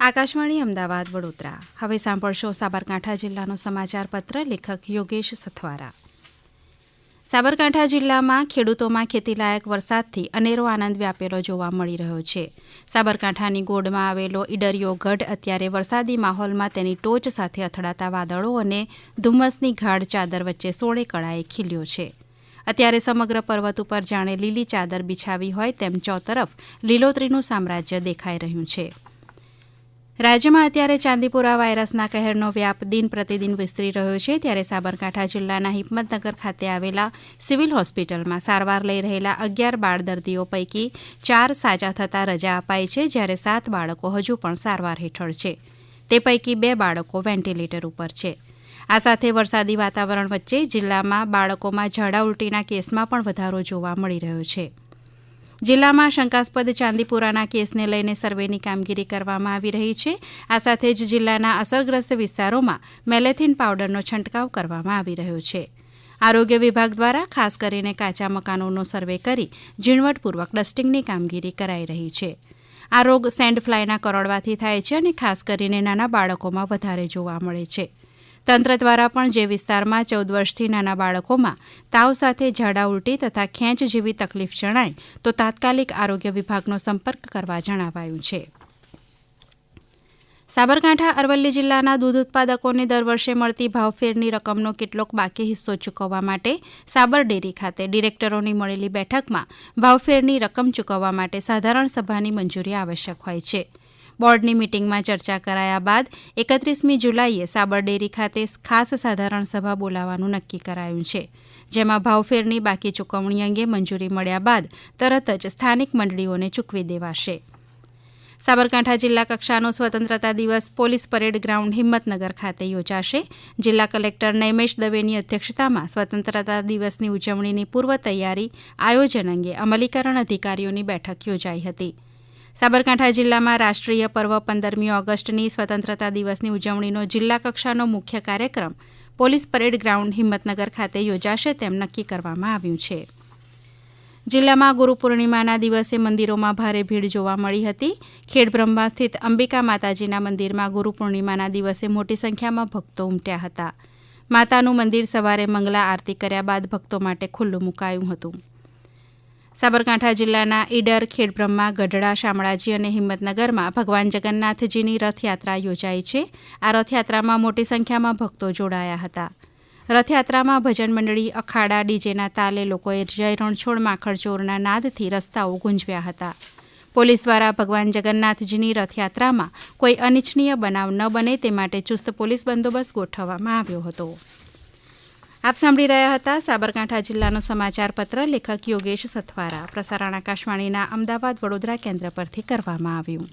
આકાશવાણી અમદાવાદ, વડોદરા. હવે સાંભળશો સાબરકાંઠા જિલ્લાનો સમાચાર પત્ર લેખક યોગેશ સથવારા. સાબરકાંઠા જિલ્લામાં ખેડૂતોમાં ખેતીલાયક વરસાદથી અનેરો આનંદ વ્યાપેલો જોવા મળી રહ્યો છે. સાબરકાંઠાની ગોડમાં આવેલો ઈડરિયો ગઢ અત્યારે વરસાદી માહોલમાં તેની ટોચ સાથે અથડાતા વાદળો અને ધુમ્મસની ગાઢ ચાદર વચ્ચે સોળે કળાએ ખીલ્યો છે. અત્યારે સમગ્ર પર્વત ઉપર જાણે લીલી ચાદર બિછાવી હોય તેમ ચોતરફ લીલોતરીનું સામ્રાજ્ય દેખાઈ રહ્યું છે. રાજ્યમાં અત્યારે ચાંદીપુરા વાયરસના કહેરનો વ્યાપ દિન પ્રતિદિન વિસ્તરી રહ્યો છે. ત્યારે સાબરકાંઠા જિલ્લાના હિંમતનગર ખાતે આવેલા સિવિલ હોસ્પિટલમાં સારવાર લઈ રહેલા અગિયાર બાળ દર્દીઓ પૈકી ચાર સાજા થતાં રજા અપાઈ છે, જ્યારે સાત બાળકો હજુ પણ સારવાર હેઠળ છે. તે પૈકી બે બાળકો વેન્ટિલેટર ઉપર છે. આ સાથે વરસાદી વાતાવરણ વચ્ચે જિલ્લામાં બાળકોમાં ઝાડા ઉલટીના કેસમાં પણ વધારો જોવા મળી રહ્યો છે. જિલ્લામાં શંકાસ્પદ ચાંદીપુરાના કેસને લઈને સર્વેની કામગીરી કરવામાં આવી રહી છે. આ સાથે જ જિલ્લાના અસરગ્રસ્ત વિસ્તારોમાં મેલેથીન પાવડરનો છંટકાવ કરવામાં આવી રહ્યો છે. આરોગ્ય વિભાગ દ્વારા ખાસ કરીને કાચા મકાનોનો સર્વે કરી ઝીણવટપૂર્વક ડસ્ટિંગની કામગીરી કરાઈ રહી છે. આ રોગ સેન્ડ ફ્લાયના કરોડવાથી થાય છે અને ખાસ કરીને નાના બાળકોમાં વધારે જોવા મળે છે. તંત્ર દ્વારા પણ જે વિસ્તારમાં ચૌદ વર્ષથી નાના બાળકોમાં તાવ સાથે ઝાડા ઉલટી તથા ખેંચ જેવી તકલીફ જણાય, તો તાત્કાલિક આરોગ્ય વિભાગનો સંપર્ક કરવા જણાવાયું છે. સાબરકાંઠા અરવલ્લી જિલ્લાના દૂધ ઉત્પાદકોને દર વર્ષે મળતી ભાવફેરની રકમનો કેટલોક બાકી હિસ્સો ચૂકવવા માટે સાબર ડેરી ખાતે ડિરેક્ટરોની મળેલી બેઠકમાં ભાવફેરની રકમ ચૂકવવા માટે સાધારણ સભાની મંજૂરી આવશ્યક હોય છે. બોર્ડની મિટિંગમાં ચર્ચા કરાયા બાદ એકત્રીસમી જુલાઈએ સાબરડેરી ખાતે ખાસ સાધારણ સભા બોલાવવાનું નક્કી કરાયું છે. જેમાં ભાવફેરની બાકી ચૂકવણી અંગે મંજૂરી મળ્યા બાદ તરત જ સ્થાનિક મંડળીઓને ચૂકવી દેવાશે. સાબરકાંઠા જિલ્લા કક્ષાનો સ્વતંત્રતા દિવસ પોલીસ પરેડ ગ્રાઉન્ડ હિંમતનગર ખાતે યોજાશે. જિલ્લા કલેક્ટર નૈમેશ દવેની અધ્યક્ષતામાં સ્વતંત્રતા દિવસની ઉજવણીની પૂર્વ તૈયારી આયોજન અંગે અમલીકરણ અધિકારીઓની બેઠક યોજાઈ હતી. સાબરકાંઠા જિલ્લામાં રાષ્ટ્રીય પર્વ પંદરમી ઓગસ્ટની સ્વતંત્રતા દિવસની ઉજવણીનો જિલ્લા કક્ષાનો મુખ્ય કાર્યક્રમ પોલીસ પરેડ ગ્રાઉન્ડ હિંમતનગર ખાતે યોજાશે તેમ નક્કી કરવામાં આવ્યું છે. જિલ્લામાં ગુરુ પૂર્ણિમાના દિવસે મંદિરોમાં ભારે ભીડ જોવા મળી હતી. ખેડબ્રહ્મા સ્થિત અંબિકા માતાજીના મંદિરમાં ગુરુ પૂર્ણિમાના દિવસે મોટી સંખ્યામાં ભક્તો ઉમટ્યા હતા. માતાનું મંદિર સવારે મંગલા આરતી કર્યા બાદ ભક્તો માટે ખુલ્લું મુકાયું હતું. સાબરકાંઠા જિલ્લાના ઈડર, ખેડબ્રહ્મા, ગઢડા, શામળાજી અને હિંમતનગરમાં ભગવાન જગન્નાથજીની રથયાત્રા યોજાઈ છે. આ રથયાત્રામાં મોટી સંખ્યામાં ભક્તો જોડાયા હતા. રથયાત્રામાં ભજન મંડળી, અખાડા, ડીજેના તાલે લોકોએ જય રણછોડ માખડચોરના નાદથી રસ્તાઓ ગુંજવ્યા હતા. પોલીસ દ્વારા ભગવાન જગન્નાથજીની રથયાત્રામાં કોઈ અનિચ્છનીય બનાવ ન બને તે માટે ચુસ્ત પોલીસ બંદોબસ્ત ગોઠવવામાં આવ્યો હતો. આપ સાંભળી રહ્યા હતા સાબરકાંઠા જિલ્લાનો સમાચાર પત્ર લેખક યોગેશ સથવારા. પ્રસારણ આકાશવાણીના અમદાવાદ વડોદરા કેન્દ્ર પરથી કરવામાં આવ્યું.